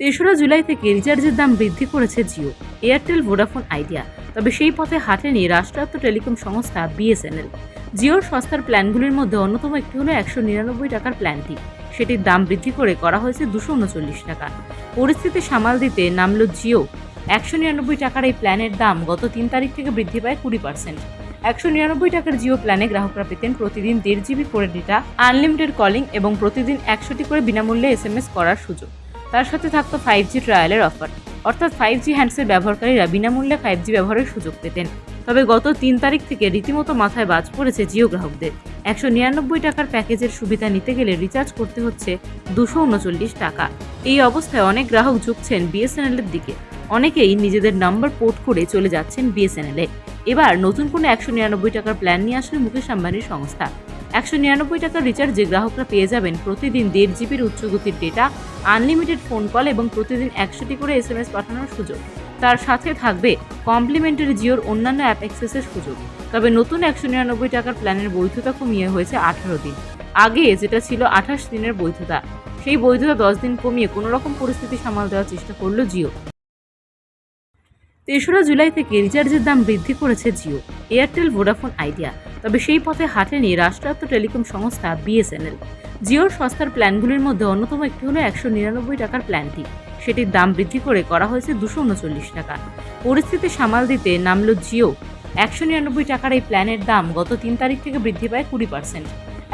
তেসরা জুলাই থেকে রিচার্জের দাম বৃদ্ধি করেছে জিও, এয়ারটেল, ভোডাফোন, আইডিয়া। তবে সেই পথে হাঁটেনি রাষ্ট্রায়ত্ত টেলিকম সংস্থা বিএসএনএল। জিওর সস্তার প্ল্যানগুলির মধ্যে অন্যতম একটি হলো একশো নিরানব্বই টাকার প্ল্যানটি। সেটির দাম বৃদ্ধি করে করা হয়েছে দুশো উনচল্লিশ টাকা। পরিস্থিতি সামাল দিতে নামল জিও। একশো নিরানব্বই টাকার এই প্ল্যানের দাম গত তিন তারিখ থেকে বৃদ্ধি পায় কুড়ি পার্সেন্ট। একশো নিরানব্বই টাকার জিও প্ল্যানে গ্রাহকরা পেতেন প্রতিদিন দেড় জিবি করে ডেটা, আনলিমিটেড কলিং এবং প্রতিদিন একশোটি করে বিনামূল্যে এস এস করার সুযোগ। তার সাথে থাকতো ফাইভ জি ট্রায়ালের অফার অর্থাৎ ফাইভ জি হ্যান্ডসেট ব্যবহারকারীরা বিনামূল্যে ফাইভ জি ব্যবহারের সুযোগ পেতেন। তবে গত তিন তারিখ থেকে রীতিমতো মাথায় বাজ পড়েছে জিও গ্রাহকদের। একশো নিরানব্বই টাকার প্যাকেজের সুবিধা নিতে গেলে রিচার্জ করতে হচ্ছে দুশো উনচল্লিশ টাকা। এই অবস্থায় অনেক গ্রাহক ঝুঁকছেন বিএসএনএল এর দিকে। অনেকেই নিজেদের নাম্বার পোর্ট করে চলে যাচ্ছেন বিএসএনএল এবার নতুন কোনো একশো নিরানব্বই টাকার প্ল্যান নিয়ে আসলে মুকেশ আম্বানির সংস্থা। একশো নিরানব্বই টাকার রিচার্জে গ্রাহকরা পেয়ে যাবেন প্রতিদিন দেড় জিবির উচ্চগতির ডেটা আনলিমিটেড ফোন কল এবং প্রতিদিন একশোটি করে এস এম এস পাঠানোর সুযোগ। তার সাথে থাকবে কমপ্লিমেন্টারি জিওর অন্যান্য অ্যাপ অ্যাক্সেসের সুযোগ। তবে নতুন একশো নিরানব্বই টাকার প্ল্যানের বৈধতা কমিয়ে হয়েছে আঠারো দিন। আগে যেটা ছিল আঠাশ দিনের বৈধতা, সেই বৈধতা দশ দিন কমিয়ে কোনো রকম পরিস্থিতি সামাল দেওয়ার চেষ্টা করল জিও। তেসরা জুলাই থেকে রিচার্জের দাম বৃদ্ধি করেছে জিও এয়ারটেল ভোডাফোন আইডিয়া তবে সেই পথে হাঁটেনি রাষ্ট্রায়ত্ত টেলিকম সংস্থা বিএসএনএল। জিওর সস্তার প্ল্যানগুলির মধ্যে অন্যতম একটি হলো একশো নিরানব্বই টাকার প্ল্যানটি। সেটির দাম বৃদ্ধি করে করা হয়েছে দুশো উনচল্লিশ টাকা। পরিস্থিতি সামাল দিতে নামল জিও। একশো নিরানব্বই টাকার এই প্ল্যানের দাম গত তিন তারিখ থেকে বৃদ্ধি পায় কুড়ি পার্সেন্ট।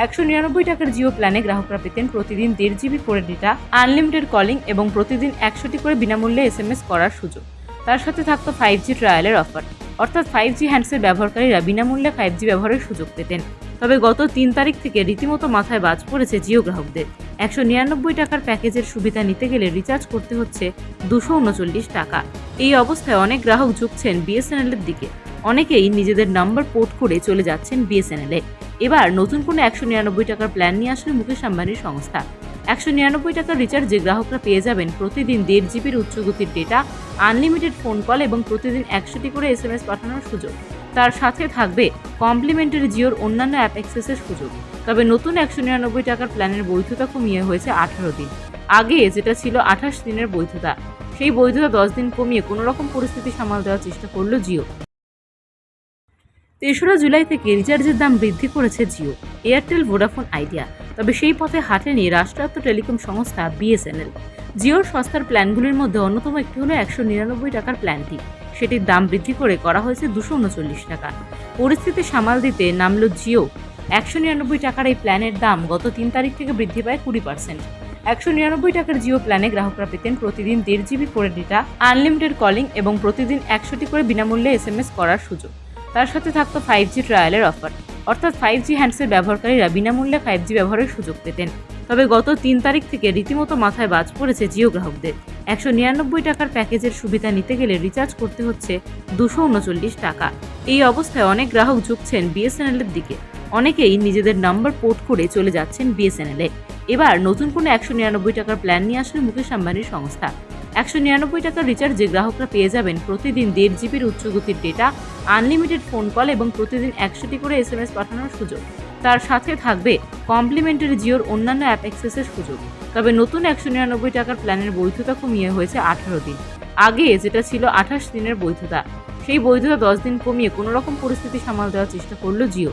একশো নিরানব্বই টাকার জিও প্ল্যানে গ্রাহকরা পেতেন প্রতিদিন দেড় জিবি করে ডেটা, আনলিমিটেড কলিং এবং প্রতিদিন একশোটি করে বিনামূল্যে এস করার সুযোগ। তার সাথে থাকতো ফাইভ জি ট্রায়ালের অফার। অর্থাৎ ফাইভ জি হ্যান্ডসেট ব্যবহারকারীরা বিনামূল্যে ফাইভ জি ব্যবহারের সুযোগ পেতেন। তবে গত তিন তারিখ থেকে রীতিমতো মাথায় বাজ পড়েছে জিও গ্রাহকদের। একশো নিরানব্বই টাকার প্যাকেজের সুবিধা নিতে গেলে রিচার্জ করতে হচ্ছে দুশো উনচল্লিশ টাকা। এই অবস্থায় অনেক গ্রাহক ঝুঁকছেন বিএসএনএল এর দিকে। অনেকেই নিজেদের নাম্বার পোর্ট করে চলে যাচ্ছেন বিএসএনএল। এ এবার নতুন কোনো একশো নিরানব্বই টাকার প্ল্যান নিয়ে আসলে মুকেশ আম্বানির সংস্থা। একশো নিরানব্বই টাকার রিচার্জে গ্রাহকরা পেয়ে যাবেন প্রতিদিন দেড় জিবির উচ্চগতির ডেটা আনলিমিটেড ফোন কল এবং প্রতিদিন একশোটি করে এস এম এস পাঠানোর সুযোগ। তার সাথে থাকবে কমপ্লিমেন্টারি জিওর অন্যান্য অ্যাপ অ্যাক্সেসের সুযোগ। তবে নতুন একশো নিরানব্বই টাকার প্ল্যানের বৈধতা কমিয়ে হয়েছে আঠারো দিন। আগে যেটা ছিল আঠাশ দিনের বৈধতা, সেই বৈধতা দশ দিন কমিয়ে কোনো রকম পরিস্থিতি সামাল দেওয়ার চেষ্টা করল জিও। তেসরা জুলাই থেকে রিচার্জের দাম বৃদ্ধি করেছে জিও, এয়ারটেল ভোডাফোন আইডিয়া তবে সেই পথে হাঁটেনি রাষ্ট্রায়ত্ত টেলিকম সংস্থা বিএসএনএল। জিওর সস্তার প্ল্যানগুলির মধ্যে অন্যতম একটি হলো একশো নিরানব্বই টাকার প্ল্যানটি। সেটির দাম বৃদ্ধি করে করা হয়েছে দুশো উনচল্লিশ টাকা। পরিস্থিতি সামাল দিতে নামল জিও। একশো নিরানব্বই টাকার এই প্ল্যানের দাম গত তিন তারিখ থেকে বৃদ্ধি পায় কুড়ি পার্সেন্ট। একশো নিরানব্বই টাকার জিও প্ল্যানে গ্রাহকরা পেতেন প্রতিদিন দেড় জিবি করে ডেটা, আনলিমিটেড কলিং এবং প্রতিদিন একশোটি করে বিনামূল্যে এস এম এস করার সুযোগ। তার সাথে থাকতো ফাইভ জি ট্রায়ালের অফার। অর্থাৎ ফাইভ জি হ্যান্ডসেট ব্যবহারকারীরা বিনামূল্যে ফাইভ জি ব্যবহারের সুযোগ পেতেন। তবে গত তিন তারিখ থেকে রীতিমতো মাথায় বাজ পড়েছে জিও গ্রাহকদের। একশো নিরানব্বই টাকার প্যাকেজের সুবিধা নিতে গেলে রিচার্জ করতে হচ্ছে দুশো উনচল্লিশ টাকা। এই অবস্থায় অনেক গ্রাহক ঝুঁকছেন বিএসএনএল এর দিকে। অনেকেই নিজেদের নাম্বার পোর্ট করে চলে যাচ্ছেন বিএসএনএল এ। এবার নতুন কোনো একশো নিরানব্বই টাকার প্ল্যান নিয়ে আসলে মুকেশ আম্বানির সংস্থা। একশো নিরানব্বই টাকার রিচার্জে গ্রাহকরা পেয়ে যাবেন প্রতিদিন দেড় জিবির উচ্চগতির ডেটা আনলিমিটেড ফোন কল এবং প্রতিদিন একশোটি করে এস এম এস পাঠানোর সুযোগ। তার সাথে থাকবে কমপ্লিমেন্টারি জিওর অন্যান্য অ্যাপ অ্যাক্সেসের সুযোগ। তবে নতুন একশো নিরানব্বই টাকার প্ল্যানের বৈধতা কমিয়ে হয়েছে আঠারো দিন। আগে যেটা ছিল আঠাশ দিনের বৈধতা, সেই বৈধতা দশ দিন কমিয়ে কোনো রকম পরিস্থিতি সামাল দেওয়ার চেষ্টা করল জিও